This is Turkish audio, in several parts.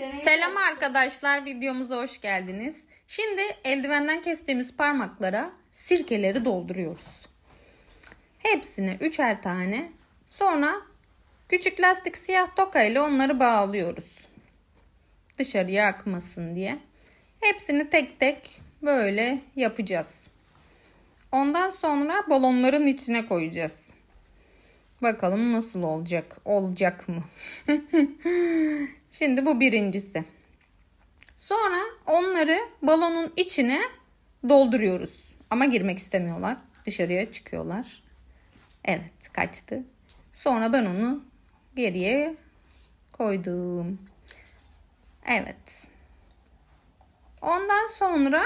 Selam arkadaşlar videomuza hoş geldiniz. Şimdi eldivenden kestiğimiz parmaklara sirkeleri dolduruyoruz. Hepsini üçer tane. Sonra küçük lastik siyah toka ile onları bağlıyoruz. Dışarıya akmasın diye. Hepsini tek tek böyle yapacağız. Ondan sonra balonların içine koyacağız. Bakalım nasıl olacak? Olacak mı? Şimdi bu birincisi. Sonra onları balonun içine dolduruyoruz. Ama girmek istemiyorlar. Dışarıya çıkıyorlar. Evet kaçtı. Sonra ben onu geriye koydum. Evet. Ondan sonra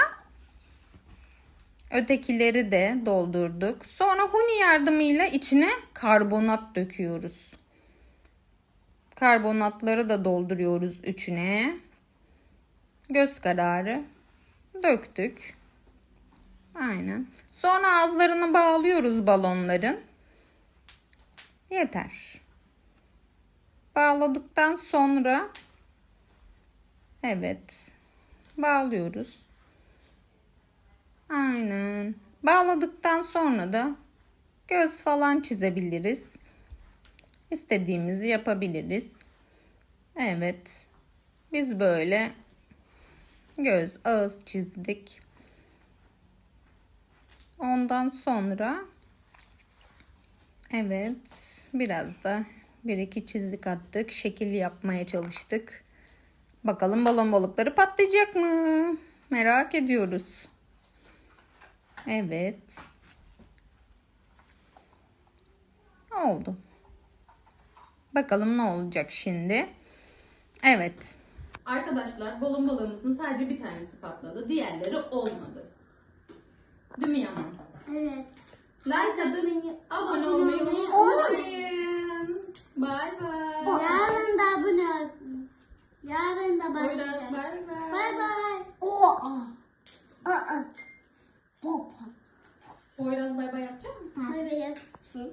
ötekileri de doldurduk. Sonra huni yardımıyla içine karbonat döküyoruz. Karbonatları da dolduruyoruz üçüne. Göz kararı döktük. Aynen. Sonra ağızlarını bağlıyoruz balonların. Yeter. Bağladıktan sonra evet bağlıyoruz. Aynen. Bağladıktan sonra da göz falan çizebiliriz. İstediğimizi yapabiliriz. Evet. Biz böyle göz, ağız çizdik. Ondan sonra evet biraz da bir iki çizik attık. Şekil yapmaya çalıştık. Bakalım balon balıkları patlayacak mı? Merak ediyoruz. Evet. Oldu. Bakalım ne olacak şimdi. Evet. Arkadaşlar balon balığımızın sadece bir tanesi patladı. Diğerleri olmadı. Değil mi Yaman? Evet. Like atıp abone olmayı unutmayın. Bay bay. Yarın da abone ol. Yarın da Poyraz başlayacağım. bay bay. Bay bay. Oo. Aa. Hop. Poyraz bay bay yapacak mısın? Bay bay. Bay.